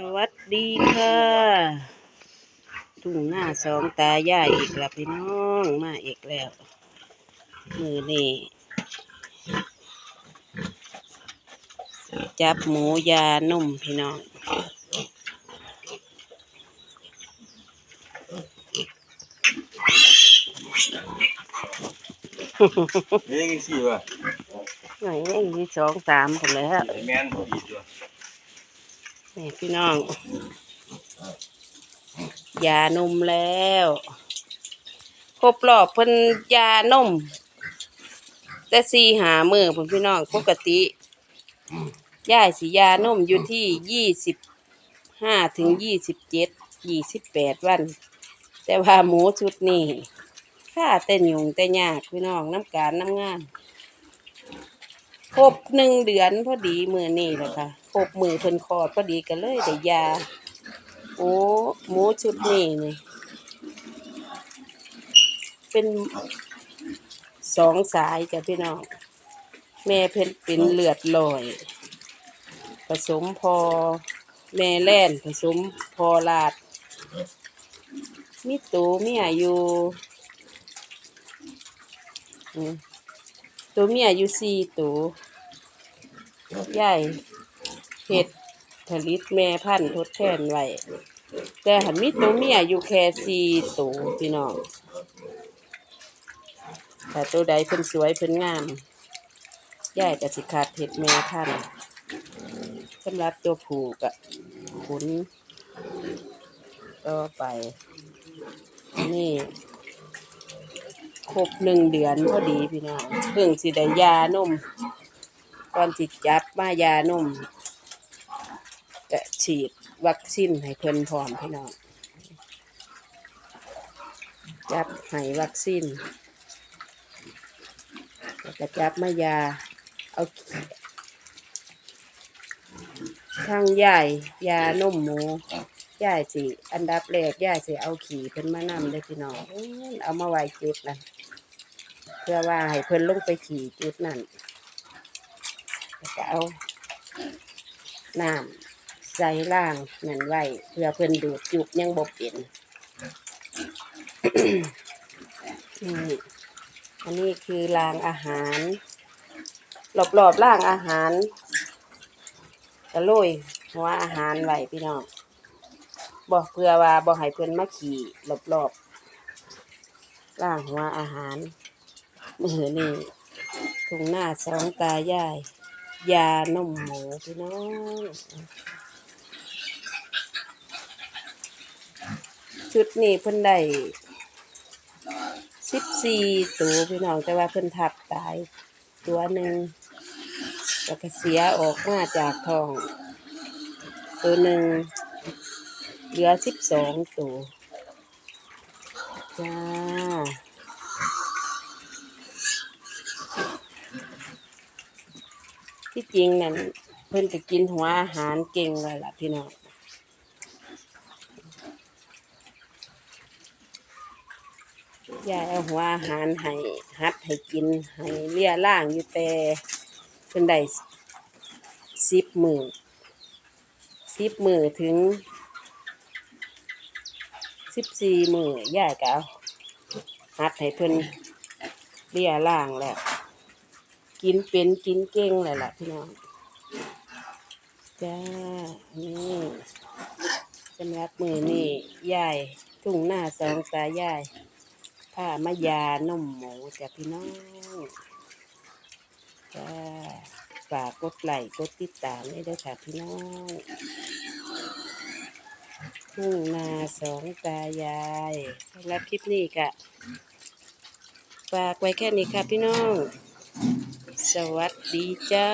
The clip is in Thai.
สวัสดีค่ะทุ่งหน้าสองตายายอีกแล้วพี่น้องมาอีกแล้ว มือนี่จับหมูยานุ่มพี่น้องเลี้ยงอีกสี่ว่ะหน่อยเองที่สองสามคนแล้วไอ้แมนพอดีตัว นี่พี่น้อง ยานมแล้ว ครบรอบเพิ่นยานม แต่สี่หามือผมพี่น้องปกติย่ายสียานมอยู่ที่ยี่สิบห้าถึงยี่สิบเจ็ดยี่สิบแปดวัน แต่ว่าหมูชุดนี้ค่าแต่ยุงแต่ยากพี่น้องน้ำการน้ำงาน ครบหนึ่งเดือนพอดีมือนี่แหละค่ะครบมือเพิ่นคลอดพอดีกันเลยได้ยาโอ้หมูชุดนี้นี่เป็นสองสายจ้ะพี่น้อง แม่เพิ่นเป็นเลือดลอย ผสมพอ แม่แล่นผสมพอลาด มีตูมีอายุอืม ตัวเมีอายุสี่ตัวใหญ่เห็ดผลิตแม่พันธุ์ทดแทนไว้แต่หันมีตัวเมียอยู่แค่สี่ตัวพี่น้องแต่ตัวใดเพิ่นสวยเพิ่นงามยายก็สิขาดเห็ดแม่พันธุ์สำหรับตัวผูกอะขุนต่อไปนี่ รบหนึ่งเดือนพอดีพี่น้องเพิ่งสิได้ยานมก่อนสิจับมายานมจะฉีดวัคซีนให้เพิ่นพร้อมพี่น้องจับให้วัคซีนแล้วก็จับมายาเอาทางยายยานมหมู ย่ายสิ อันดับแรกย่ายสิเอาขี่เพิ่นมานำเลยพี่น้องเอามาไว้จุดนั้นเพื่อว่าให้เพิ่นลงไปขี่จุดนั้นแล้วก็เอาน้ำใส่ล่างนั่นไว้เพื่อเพิ่นดูดจุกยังบบเป็นนี่อันนี้คือรางอาหารรอบๆร่างอาหารกระโรยหัวอาหารไว้พี่น้อง บอกเพื่อว่าบ่ให้เพิ่นมาขี่รอบๆร่างหัวอาหารมือนี่ทุ่งหน้าสองตายาย ยานมหมูพี่น้องชุดนี้เพิ่นได้สิบสี่ตัวพี่น้องแต่ว่าเพิ่นทับตาย ตัวหนึ่งแล้วก็เสียออกมาจากท้อง ตัวหนึ่ง เหลือสิบสองตัวจ้าที่จริงนั่นเพิ่นก็กินหัวอาหารเก่งเลยล่ะพี่น้องยายเอาหัวอาหารให้ฮัดให้กินให้เลี้ยล่างอยู่แต่เพิ่นได้สิบมือสิบมือถึง สิบสี่มือยายก็เอาฮัดให้เพิ่นเลี้ยล่างแล้ว กินเป็นกินเก่งเลยล่ะพี่น้องจ้านี่สำหรับมือนี่ยายทุ่งหน้าสองตายายผ้ามายานมหมูจ้ะพี่น้องจ้าฝากกดไลค์กดติดตามให้ด้วยค่ะพี่น้อง ทุ่งนาสองตายายสำหรับคลิปนี้กะฝากไว้แค่นี้ค่ะพี่น้อง สวัสดีจ้า